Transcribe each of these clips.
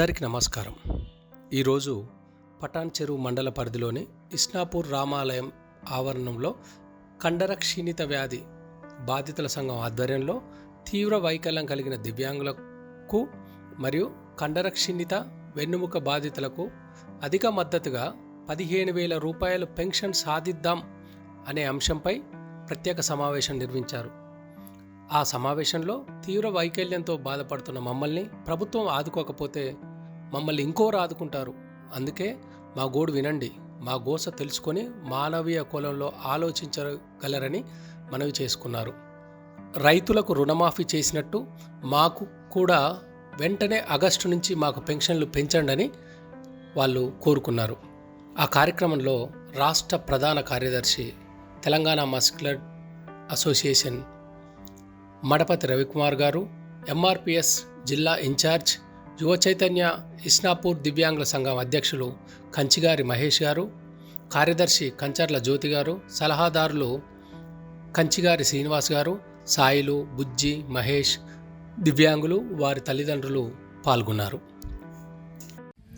అందరికీ నమస్కారం. ఈరోజు పటాన్ చెరువు మండల పరిధిలోని ఇస్నాపూర్ రామాలయం ఆవరణంలో కండర క్షీణిత వ్యాధి బాధితుల సంఘం ఆధ్వర్యంలో తీవ్ర వైకల్యం కలిగిన దివ్యాంగులకు మరియు కండర క్షీణిత వెన్నుముక బాధితులకు అధిక మద్దతుగా పదిహేను వేల రూపాయలు పెన్షన్ సాధిద్దాం అనే అంశంపై ప్రత్యేక సమావేశం నిర్మించారు ఆ సమావేశంలో తీవ్ర వైకల్యంతో బాధపడుతున్న మమ్మల్ని ప్రభుత్వం ఆదుకోకపోతే మమ్మల్ని ఇంకోరు ఆదుకుంటారు అందుకే మా గోడు వినండి. మా గోస తెలుసుకొని మానవీయ కులంలో ఆలోచించగలరని మనవి చేసుకున్నారు. రైతులకు రుణమాఫీ చేసినట్టు మాకు కూడా వెంటనే ఆగస్టు నుంచి మాకు పెన్షన్లు పెంచండి వాళ్ళు కోరుకున్నారు. ఆ కార్యక్రమంలో రాష్ట్ర ప్రధాన కార్యదర్శి తెలంగాణ మస్కులర్ అసోసియేషన్ మడపతి రవికుమార్ గారు ఎంఆర్పిఎస్ జిల్లా ఇన్ఛార్జ్ యువ చైతన్య ఇస్నాపూర్ దివ్యాంగుల సంఘం అధ్యక్షులు కంచిగారి మహేష్ గారు కార్యదర్శి కంచర్ల జ్యోతి గారు సలహాదారులు కంచిగారి శ్రీనివాస్ గారు సాయిలు బుజ్జి మహేష్ దివ్యాంగులు వారి తల్లిదండ్రులు పాల్గొన్నారు.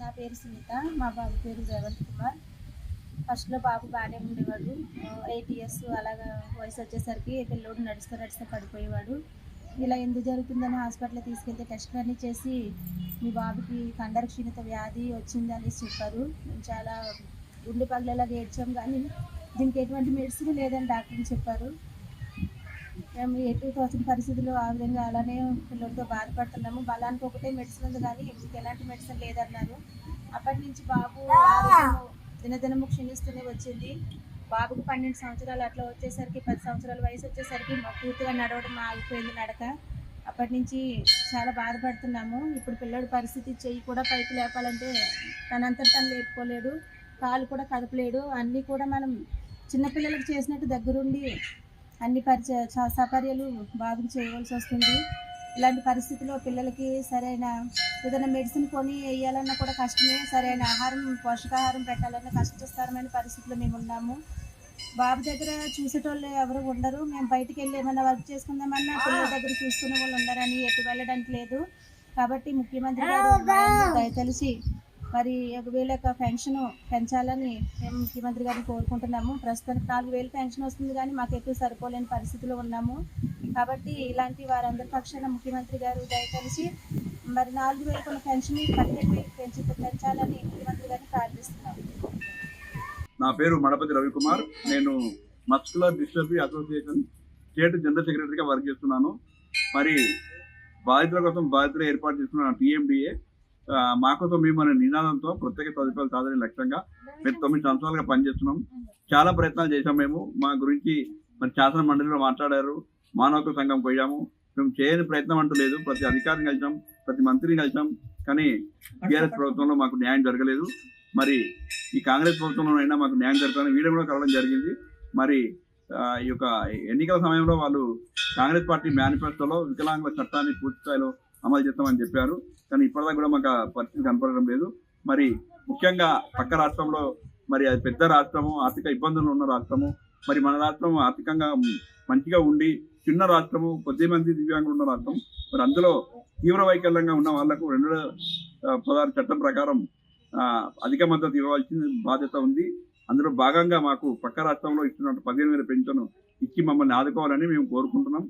నా పేరు సునీత మా బాబు పేరు రేవంత్ కుమార్. ఫస్ట్లో బాబు బాగానే ఉండేవాడు. ఎయిట్ ఇయర్స్ అలాగా వయసు వచ్చేసరికి పిల్లోడు నడుస్తూ నడుస్తూ పడిపోయేవాడు. ఇలా ఎందుకు జరుగుతుందని హాస్పిటల్ తీసుకెళ్తే టెస్ట్లు అన్నీ చేసి మీ బాబుకి కండర క్షీణత వ్యాధి వచ్చింది అనేసి చెప్పారు. మేము చాలా గుండె పగలేలాగా ఏడ్చాం కానీ దీనికి ఎటువంటి మెడిసిన్ లేదని డాక్టర్ని చెప్పారు. మేము ఎటు తోచిన పరిస్థితుల్లో ఆ విధంగా అలానే పిల్లలతో బాధపడుతున్నాము. బలానికి ఒకటే మెడిసిన్ ఉంది కానీ ఇంక ఎలాంటి మెడిసిన్ లేదన్నారు. అప్పటి నుంచి బాబు దినదినము క్షీణిస్తూనే వచ్చింది. బాబుకు పన్నెండు సంవత్సరాలు అట్లా వచ్చేసరికి పది సంవత్సరాల వయసు వచ్చేసరికి మా పూర్తిగా నడవడం ఆగిపోయింది నడక. అప్పటి నుంచి చాలా బాధపడుతున్నాము. ఇప్పుడు పిల్లడి పరిస్థితి చెయ్యి కూడా పైకి లేపాలంటే తనంతట తను లేపుకోలేడు కాలు కూడా కదపలేడు. అన్నీ కూడా మనం చిన్నపిల్లలకు చేసినట్టు దగ్గరుండి అన్ని పరిచయ సపర్యలు బాబుకి చేయవలసి వస్తుంది. ఇలాంటి పరిస్థితిలో పిల్లలకి సరైన ఏదైనా మెడిసిన్ కొని వేయాలన్నా కూడా కష్టమే. సరైన ఆహారం పోషకాహారం పెట్టాలన్నా కష్టతరమైన పరిస్థితిలో మేము ఉన్నాము. బాబు దగ్గర చూసేటోళ్ళు ఎవరు ఉండరు. మేము బయటికి వెళ్ళి ఏమైనా వర్క్ చేసుకుందామన్నా పిల్లల దగ్గర చూసుకునే వాళ్ళు ఉండరని ఎటు వెళ్ళడానికి లేదు. కాబట్టి ముఖ్యమంత్రి గారు తెలిసి మరి ఒకవేళ యొక్క పెన్షన్ పెంచాలని మేము ముఖ్యమంత్రి గారిని కోరుకుంటున్నాము. ప్రస్తుతానికి నాలుగు వేలు పెన్షన్ వస్తుంది కానీ మాకు ఎక్కువ సరిపోలేని పరిస్థితిలో ఉన్నాము. కాబట్టి ఇలాంటి వారందరి పక్షాన ముఖ్యమంత్రి గారు దయచేసి కలిసి మరి నాలుగు వేలు కొన్న పెన్షన్ వేలు పెంచి పెంచాలని ముఖ్యమంత్రి గారిని ప్రార్థిస్తున్నాము. నా పేరు మడపతి రవికుమార్. నేను muscular dystrophy association state general సెక్రటరీగా వర్క్ చేస్తున్నాను. మరి బాధితుల కోసం బాధితులు ఏర్పాటు చేస్తున్న టీఎండిఏ. మాకోసం మేమనే మేము నినాదంతో ప్రత్యేక సదుపాయాలు సాధన లక్ష్యంగా మేము తొమ్మిది సంవత్సరాలుగా పనిచేస్తున్నాం. చాలా ప్రయత్నాలు చేశాం మేము. మా గురించి మరి శాసన మండలిలో మాట్లాడారు. మానవక సంఘం పోయాము. మేము చేయని ప్రయత్నం అంటూ లేదు. ప్రతి అధికారిని కలిసాం. ప్రతి మంత్రిని కలిసాం. కానీ టీఆర్ఎస్ ప్రభుత్వంలో మాకు న్యాయం జరగలేదు. మరి ఈ కాంగ్రెస్ ప్రభుత్వంలోనైనా మాకు న్యాయం జరుగుతుంది వీడియో కూడా కలవడం జరిగింది. మరి ఈ యొక్క ఎన్నికల సమయంలో వాళ్ళు కాంగ్రెస్ పార్టీ మేనిఫెస్టోలో వికలాంగుల చట్టాన్ని పూర్తి స్థాయిలో అమలు చేస్తామని చెప్పారు. కానీ ఇప్పటిదాకా కూడా మాకు పరిస్థితి కనపడడం లేదు. మరి ముఖ్యంగా పక్క రాష్ట్రంలో మరి అది పెద్ద రాష్ట్రము ఆర్థిక ఇబ్బందులు ఉన్న రాష్ట్రము మరి మన రాష్ట్రం ఆర్థికంగా మంచిగా ఉండి చిన్న రాష్ట్రము కొద్ది మంది దివ్యాంగులు ఉన్న రాష్ట్రం మరి అందులో తీవ్ర వైకల్యంగా ఉన్న వాళ్ళకు రెండు పదహారు చట్టం ప్రకారం అధిక మద్దతు ఇవ్వాల్సిన బాధ్యత ఉంది. అందులో భాగంగా మాకు పక్క రాష్ట్రంలో ఇస్తున్నట్టు పదిహేను వేల పెన్షన్ ఇచ్చి మమ్మల్ని ఆదుకోవాలని మేము కోరుకుంటున్నాం.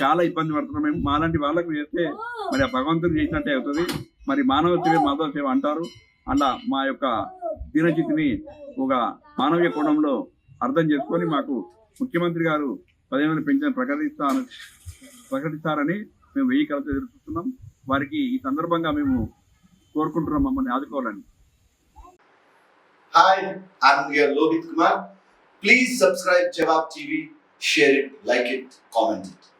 చాలా ఇబ్బంది పడుతున్నాం. మేము మాలాంటి వాళ్ళకు చేస్తే మరి ఆ భగవంతుడు చేసినట్టే అవుతుంది. మరి మానవ సేవ మాధవ సేవ అంటారు. అలా మా యొక్క దీనచితిని ఒక మానవీయ కోణంలో అర్థం చేసుకొని మాకు ముఖ్యమంత్రి గారు పదిహేను వేల పెన్షన్ ప్రకటిస్తా ప్రకటిస్తారని మేము వెయ్యి కలత ఎదురుస్తున్నాం వారికి ఈ సందర్భంగా మేము కోరుకుంటున్నాం మమ్మల్ని ఆదుకోవాలని. Hi, I'm Lohit Kumar. Please subscribe Jawab TV, share it, like it, comment it.